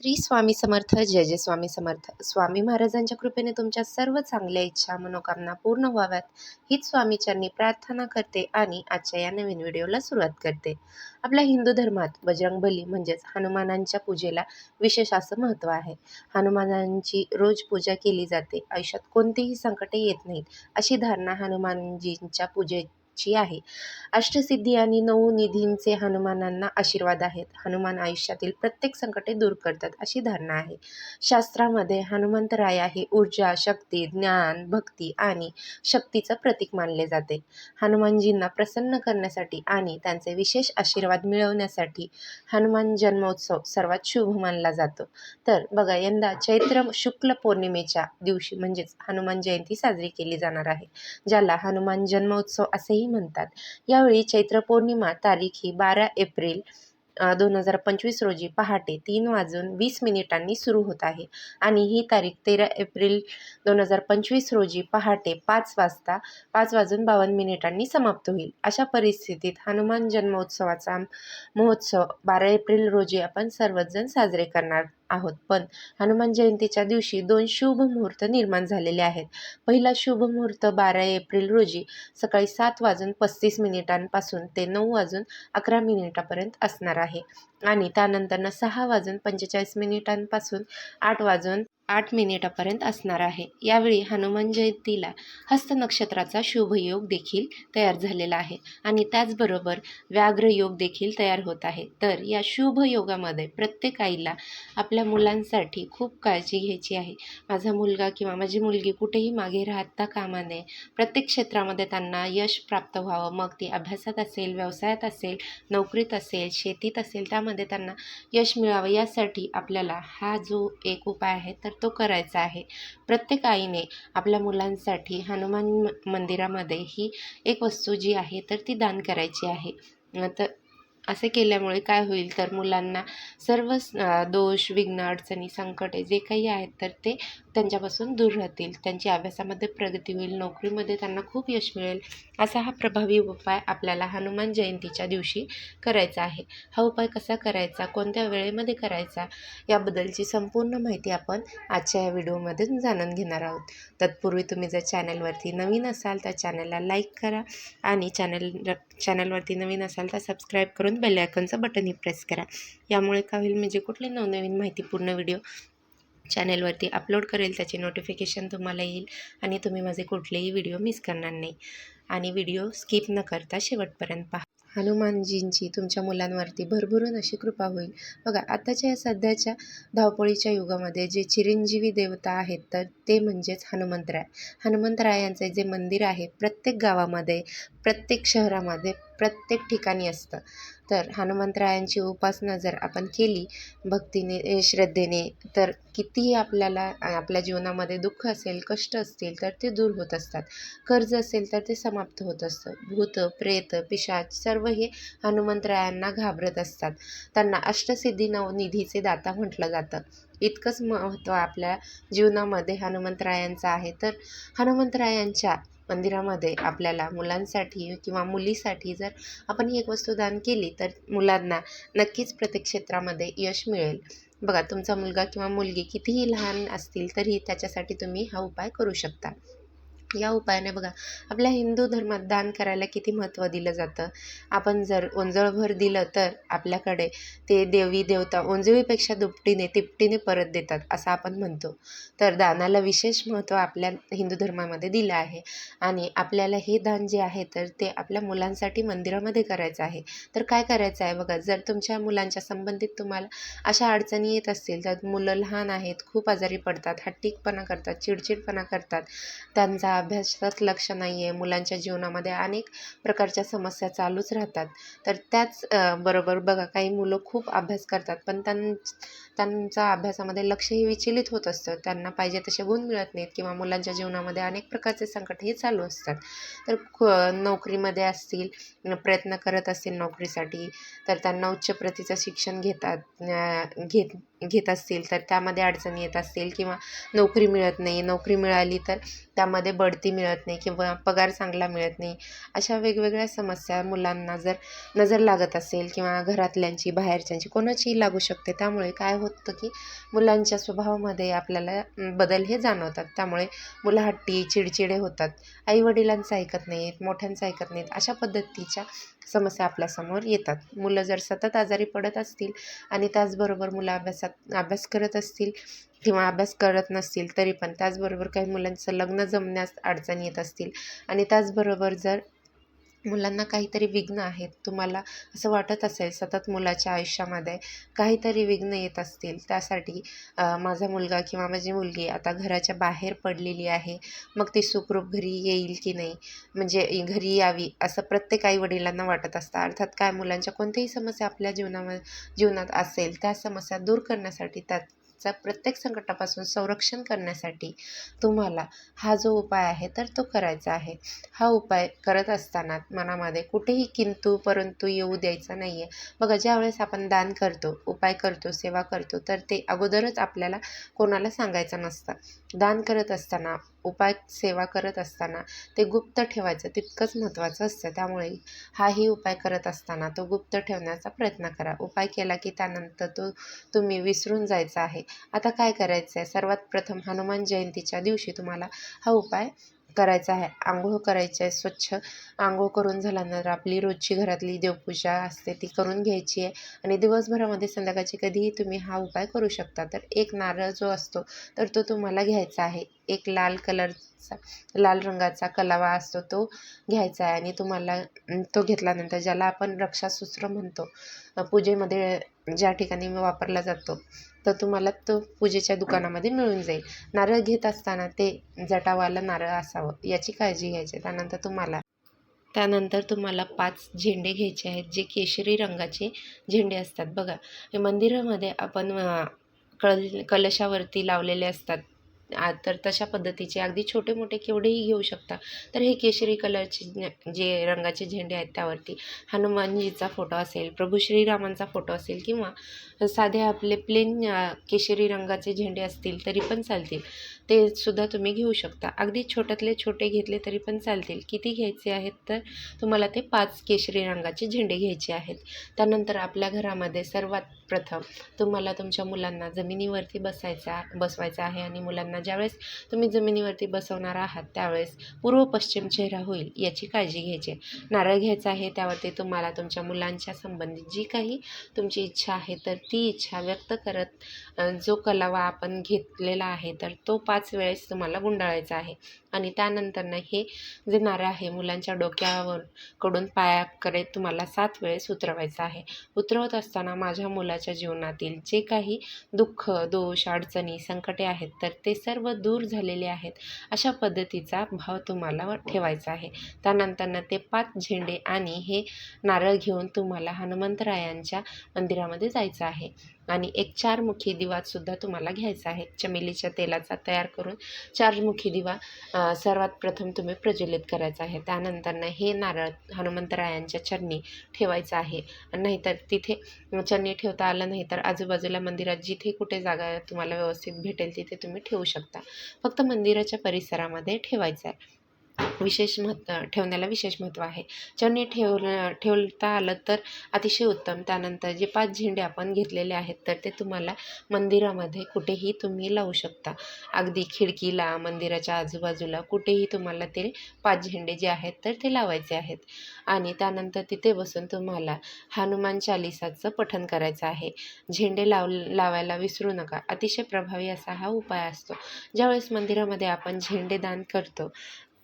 श्री स्वामी समर्थ जय जय स्वामी समर्थ. स्वामी महाराजांच्या कृपेने तुमच्या सर्व चांगल्या इच्छा मनोकामना पूर्ण व्हाव्यात. हीच स्वामीचरणी प्रार्थना करते आणि आजच्या या नवीन व्हिडिओला सुरुवात करते. आपल्या हिंदू धर्मात बजरंगबली म्हणजेच हनुमानांच्या पूजेला विशेष असं महत्त्व आहे. हनुमानांची रोज पूजा केली जाते. आयुष्यात कोणतीही संकटे येत नाहीत. अशी धारणा हनुमानजींच्या पूजे ची आहे. अष्टसिद्धी आणि नऊ निधींचे हनुमानांना आशीर्वाद आहेत. हनुमान आयुष्यातील प्रत्येक संकटे दूर करतात अशी धारणा आहे. शास्त्रामध्ये हनुमंतराया हे ऊर्जा शक्ती ज्ञान भक्ती आणि शक्तीचं प्रतीक मानले जाते. हनुमानजींना प्रसन्न करण्यासाठी आणि त्यांचे विशेष आशीर्वाद मिळवण्यासाठी हनुमान जन्मोत्सव सर्वात शुभ मानला जातो. तर बघा यंदा चैत्र शुक्ल पौर्णिमेच्या दिवशी म्हणजेच हनुमान जयंती साजरी केली जाणार आहे ज्याला हनुमान जन्मोत्सव असेही म्हणतात. यावेळी चैत्र पौर्णिमा तारीख ही बारा एप्रिल दोन हजार पंचवीस रोजी पहाटे तीन वाजून वीस मिनिटांनी सुरू होत आहे. आणि ही तारीख तेरा एप्रिल दोन हजार पंचवीस रोजी पहाटे पाच वाजता पाच वाजून बावन्न मिनिटांनी समाप्त होईल. अशा परिस्थितीत हनुमान जन्मोत्सवाचा महोत्सव बारा एप्रिल रोजी आपण सर्वजण साजरे करणार आहोत. पण हनुमान जयंतीच्या दिवशी दोन शुभ मुहूर्त निर्माण झालेले आहेत. पहिला शुभ मुहूर्त बारा एप्रिल रोजी सकाळी सात वाजून पस्तीस मिनिटांपासून ते नऊ वाजून अकरा मिनिटापर्यंत असणार आहे. आणि त्यानंतरनं सहा वाजून पंचेचाळीस मिनिटांपासून आठ वाजून आठ मिनिटापर्यंत असणार आहे. यावेळी हनुमान जयंतीला हस्त नक्षत्राचा शुभयोग देखील तयार झालेला आहे आणि त्याचबरोबर व्याघ्र योग देखील तयार होत आहे. तर या शुभ योगामध्ये प्रत्येक आईला आपल्या मुलांसाठी खूप काळजी घ्यायची आहे. माझा मुलगा किंवा माझी मुलगी कुठेही मागे राहता कामा नये. प्रत्येक क्षेत्रामध्ये त्यांना यश प्राप्त व्हावं. मग ती अभ्यासात असेल व्यवसायात असेल नोकरीत असेल शेतीत असेल त्यामध्ये त्यांना यश मिळावं. यासाठी आपल्याला हा जो एक उपाय आहे तर तो करायचा आहे. प्रत्येक आईने आपल्या मुलांसाठी हनुमान मंदिरामध्ये ही एक वस्तू जी आहे तर ती दान करायची आहे. तर असे केल्यामुळे काय होईल तर मुलांना सर्व दोष विघ्न अडचणी संकटे जे काही आहेत तर ते त्यांच्यापासून दूर राहतील. त्यांची अभ्यासामध्ये प्रगती होईल नोकरीमध्ये त्यांना खूप यश मिळेल. असा हा प्रभावी उपाय आपल्याला हनुमान जयंतीच्या दिवशी करायचा आहे. हा उपाय कसा करायचा? कोणत्या वेळेमध्ये करायचा? याबद्दलची संपूर्ण माहिती आपण आजच्या या व्हिडिओमध्ये जाणून घेणार आहोत. तत्पूर्वी तुम्ही जर चॅनलवरती नवीन असाल तर चॅनलला लाईक करा आणि चॅनल चॅनलवरती नवीन असाल तर सबस्क्राईब करून बेल आयकॉनचं बटनही प्रेस करा. यामुळे का होईल म्हणजे कुठली नवनवीन माहितीपूर्ण व्हिडिओ चॅनलवरती अपलोड करेल त्याचे नोटिफिकेशन तुम्हाला येईल आणि तुम्ही माझे कुठलेही व्हिडिओ मिस करणार नाही. आणि व्हिडिओ स्किप न करता शेवटपर्यंत पहा. हनुमानजींची तुमच्या मुलांवरती भरभरून अशी कृपा होईल. बघा आताच्या या सध्याच्या धावपळीच्या युगामध्ये जे चिरंजीवी देवता आहेत तर ते म्हणजेच हनुमंतराय. हनुमंतरायांचे जे मंदिर आहे प्रत्येक गावामध्ये प्रत्येक शहरामध्ये प्रत्येक ठिकाणी असतं. तर हनुमंतरायांची उपासना जर आपण केली भक्तीने श्रद्धेने तर कितीही आपल्याला आपल्या जीवनामध्ये दुःख असेल कष्ट असतील तर ते दूर होत असतात. कर्ज असेल तर ते समाप्त होत असतं. भूत प्रेत पिशाच सर्व हे हनुमंतरायांना घाबरत असतात. त्यांना अष्टसिद्धी नवनिधीचे दाता म्हटलं जातं. इतकंच महत्त्व आपल्या जीवनामध्ये हनुमंतरायांचं आहे. तर हनुमंतरायांच्या मंदिरामध्ये आपल्याला मुलांसाठी किंवा मुलीसाठी जर आपण ही एक वस्तू दान केली तर मुलांना नक्कीच प्रत्येक क्षेत्रामध्ये यश मिळेल. बघा तुमचा मुलगा किंवा मुलगी कितीही लहान असतील तरी त्याच्यासाठी तुम्ही हा उपाय करू शकता. या उपायाने बघा आपल्या हिंदू धर्मात दान करायला किती महत्त्व दिलं जातं? आपण जर ओंजळभर दिलं तर आपल्याकडे ते देवी देवता ओंजळीपेक्षा दुपटीने तिपटीने परत देतात असं आपण म्हणतो. तर दानाला विशेष महत्त्व आपल्या हिंदू धर्मामध्ये दिलं आहे. आणि आपल्याला हे दान जे आहे तर ते आपल्या मुलांसाठी मंदिरामध्ये करायचं आहे. तर काय करायचं आहे बघा जर तुमच्या मुलांच्या संबंधित तुम्हाला अशा अडचणी येत असतील तर मुलं लहान आहेत खूप आजारी पडतात हट्टीकपणा करतात चिडचिडपणा करतात त्यांचा अभ्यासात लक्ष नाही आहे मुलांच्या जीवनामध्ये अनेक प्रकारच्या समस्या चालूच राहतात. तर त्याच बरोबर बघा काही मुलं खूप अभ्यास करतात पण त्यां त्यांचा अभ्यासामध्ये लक्षही विचलित होत असतं. त्यांना पाहिजे तसे गुण मिळत नाहीत किंवा मुलांच्या जीवनामध्ये अनेक प्रकारचे संकट हे चालू असतात. तर नोकरीमध्ये असतील प्रयत्न करत असतील नोकरीसाठी तर त्यांना उच्च प्रतीचं शिक्षण घेतात घेत घेत असतील तर त्यामध्ये अडचणी येत असतील किंवा नोकरी मिळत नाही. नोकरी मिळाली तर त्यामध्ये बढती मिळत नाही किंवा पगार चांगला मिळत नाही. अशा वेगवेगळ्या समस्या मुलांना जर नजर लागत असेल किंवा घरातल्यांची बाहेरच्यांची कोणाचीही लागू शकते. त्यामुळे काय होतं की मुलांच्या स्वभावामध्ये आपल्याला बदल हे जाणवतात. त्यामुळे मुलं हट्टी चिडचिडे होतात. आईवडिलांचं ऐकत नाहीत मोठ्यांचं ऐकत नाहीत. अशा पद्धतीच्या समस्या आपल्यासमोर येतात. मुलं जर सतत आजारी पडत असतील आणि त्याचबरोबर मुलं अभ्यासात अभ्यास करत असतील किंवा अभ्यास करत नसतील तरी पण त्याचबरोबर काही मुलांचं लग्न जमण्यास अडचणी येत असतील आणि त्याचबरोबर जर मुलांना काहीतरी विघ्न आहेत. तुम्हाला असं वाटत असेल सतत मुलाच्या आयुष्यामध्ये काहीतरी विघ्न येत असतील. त्यासाठी माझा मुलगा किंवा माझी मुलगी आता घराच्या बाहेर पडलेली आहे. मग ती सुखरूप घरी येईल की नाही? म्हणजे घरी यावी असं प्रत्येक आई वडिलांना वाटत असतं. अर्थात काय मुलांच्या कोणत्याही समस्या आपल्या जीवनामध्ये जीवनात असेल त्या समस्या दूर करण्यासाठी त्यात चा प्रत्येक संकटापासून संरक्षण करण्यासाठी तुम्हाला हा जो उपाय आहे तर तो करायचा आहे. हा उपाय करत असताना मनामध्ये कुठेही किंतु परंतु येऊ द्यायचा नाही आहे बघा ज्यावेळेस आपण दान करतो उपाय करतो सेवा करतो तर ते अगोदरच आपल्याला कोणाला सांगायचं नसतं. दान करत असताना उपाय सेवा करत असताना ते गुप्त ठेवायचं तितकंच महत्त्वाचं असतं. त्यामुळे हाही उपाय करत असताना तो गुप्त ठेवण्याचा प्रयत्न करा. उपाय केला की त्यानंतर तो तुम्ही विसरून जायचा आहे. आता काय करायचं आहे सर्वात प्रथम हनुमान जयंतीच्या दिवशी तुम्हाला हा उपाय करायचा आहे. आंघोळ करायची आहे स्वच्छ आंघोळ करून झाल्यानंतर आपली रोजची घरातली देवपूजा असते ती करून घ्यायची आहे. आणि दिवसभरामध्ये संध्याकाळची कधीही तुम्ही हा उपाय करू शकता. तर एक नारळ जो असतो तर तो तुम्हाला घ्यायचा आहे. एक लाल कलरचा लाल रंगाचा कलावा असतो तो घ्यायचा आहे आणि तुम्हाला तो घेतल्यानंतर ज्याला आपण रक्षासूत्र म्हणतो पूजेमध्ये ज्या ठिकाणी वापरला जातो तर तुम्हाला तो पूजेच्या दुकानामध्ये मिळून जाईल. नारळ घेत असताना ते जटावाला नारळ असावं याची काळजी घ्यायची त्यानंतर तुम्हाला त्यानंतर तुम्हाला पाच झेंडे घ्यायचे आहेत जे केशरी रंगाचे झेंडे असतात. बघा मंदिरामध्ये आपण कल कलशावरती लावलेले असतात. तर तशा पद्धतीचे अगदी छोटे मोठे केवढेही घेऊ शकता. तर हे केशरी कलरचे जे रंगाचे झेंडे आहेत त्यावरती हनुमानजीचा फोटो असेल प्रभू श्रीरामांचा फोटो असेल किंवा साधे आपले प्लेन केशरी रंगाचे झेंडे असतील तरी पण चालतील. ते सुद्धा तुम्ही घेऊ शकता. अगदी छोट्यातले छोटे घेतले तरी पण चालतील. किती घ्यायचे आहेत तर तुम्हाला ते पाच केशरी रंगाचे झेंडे घ्यायचे आहेत. त्यानंतर आपल्या घरामध्ये सर्वात प्रथम तुम्हाला तुमच्या मुलांना जमिनीवरती बसायचा बसवायचं आहे आणि मुलांना ज्यावेळेस तुम्ही जमिनीवरती बसवणार आहात त्यावेळेस पूर्व पश्चिम चेहरा होईल याची काळजी घ्यायची. नारळ घ्यायचा आहे त्यावरती तुम्हाला तुमच्या मुलांच्या संबंधित जी काही तुमची इच्छा आहे तर ती इच्छा व्यक्त करत जो कलावा आपण घेतलेला आहे तर तो पाच वेळेस तुम्हाला गुंडाळायचं आहे. आणि त्यानंतरनं हे जे नारळ आहे मुलांच्या डोक्यावर कडून पायाकडे तुम्हाला सात वेळेस उतरवायचं आहे. उतरवत असताना माझ्या मुलाच्या जीवनातील जे काही दुःख दोष अडचणी संकटे आहेत तर ते सर्व दूर झालेले आहेत अशा पद्धतीचा भाव तुम्हाला ठेवायचा आहे. त्यानंतरनं ते पाच झेंडे आणि हे नारळ घेऊन तुम्हाला हनुमंतरायांच्या मंदिरामध्ये जायचं आहे. आणि एक चारमुखी दिवासुद्धा तुम्हाला घ्यायचा आहे. चमेलीच्या तेलाचा तयार करून चारमुखी दिवा सर्वात प्रथम तुम्ही प्रज्वलित करायचं आहे. त्यानंतरनं हे नारळ हनुमंतरायांच्या चरणी ठेवायचं आहे. नाहीतर तिथे चरणी ठेवता आलं नाही तर आजूबाजूला मंदिरात जिथे कुठे जागा तुम्हाला व्यवस्थित भेटेल तिथे तुम्ही ठेवू शकता. फक्त मंदिराच्या परिसरामध्ये ठेवायचं आहे. विशेष महत्त्व ठेवण्याला विशेष महत्त्व आहे. चरणी ठेवलं ठेवता आलं तर अतिशय उत्तम. त्यानंतर जे पाच झेंडे आपण घेतलेले आहेत तर ते तुम्हाला मंदिरामध्ये कुठेही तुम्ही लावू शकता. अगदी खिडकीला मंदिराच्या आजूबाजूला कुठेही तुम्हाला ते पाच झेंडे जे आहेत तर ते लावायचे आहेत. आणि त्यानंतर तिथे बसून तुम्हाला हनुमान चालिसाचं पठन करायचं आहे. झेंडे लाव लावायला विसरू नका. अतिशय प्रभावी असा हा उपाय असतो. ज्यावेळेस मंदिरामध्ये आपण झेंडे दान करतो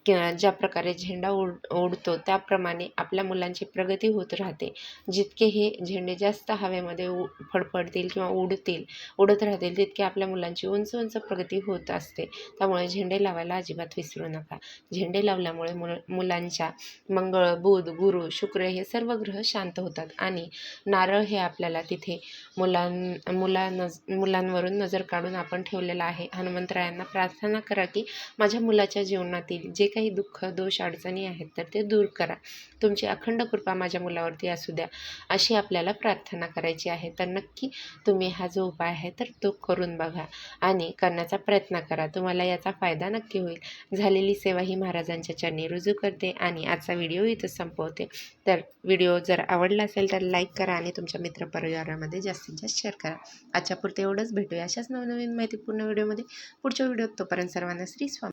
ज्या प्रकारे झेंडा उड उडतो त्याप्रमाणे आपल्या मुलांची प्रगती होत राहते. जितके हे झेंडे जास्त हवेमध्ये उ फडफडतील किंवा उडतील उडत राहतील तितके आपल्या मुलांची उंच उंच प्रगती होत असते. त्यामुळे झेंडे लावायला अजिबात विसरू नका. झेंडे लावल्यामुळे मुल मुलांच्या मंगळ बुध गुरु शुक्र हे सर्व ग्रह शांत होतात आणि नारळ हे आपल्याला तिथे मुलां मुला नज मुलांवरून नजर काढून आपण ठेवलेलं आहे. हनुमंतरायांना प्रार्थना करा की माझ्या मुलाच्या जीवनातील जे काही दुःख दोष अडचणी आहेत तर ते दूर करा. तुमची अखंड कृपा माझ्या मुलावरती असू द्या अशी आपल्याला प्रार्थना करायची आहे. तर नक्की तुम्ही हा जो उपाय आहे तर तो करून बघा आणि करण्याचा प्रयत्न करा. तुम्हाला याचा फायदा नक्की होईल. झालेली सेवा ही महाराजांच्या चरणी रुजू करते आणि आजचा व्हिडिओ इथं संपवते. तर व्हिडिओ जर आवडला असेल तर लाईक करा आणि तुमच्या मित्रपरिवारामध्ये जास्तीत जास्त शेअर करा. आजच्या पुरते एवढंच. भेटूया अशाच नवनवीन माहितीपूर्ण व्हिडिओमध्ये. पुढच्या व्हिडिओत तोपर्यंत सर्वांना श्री स्वामी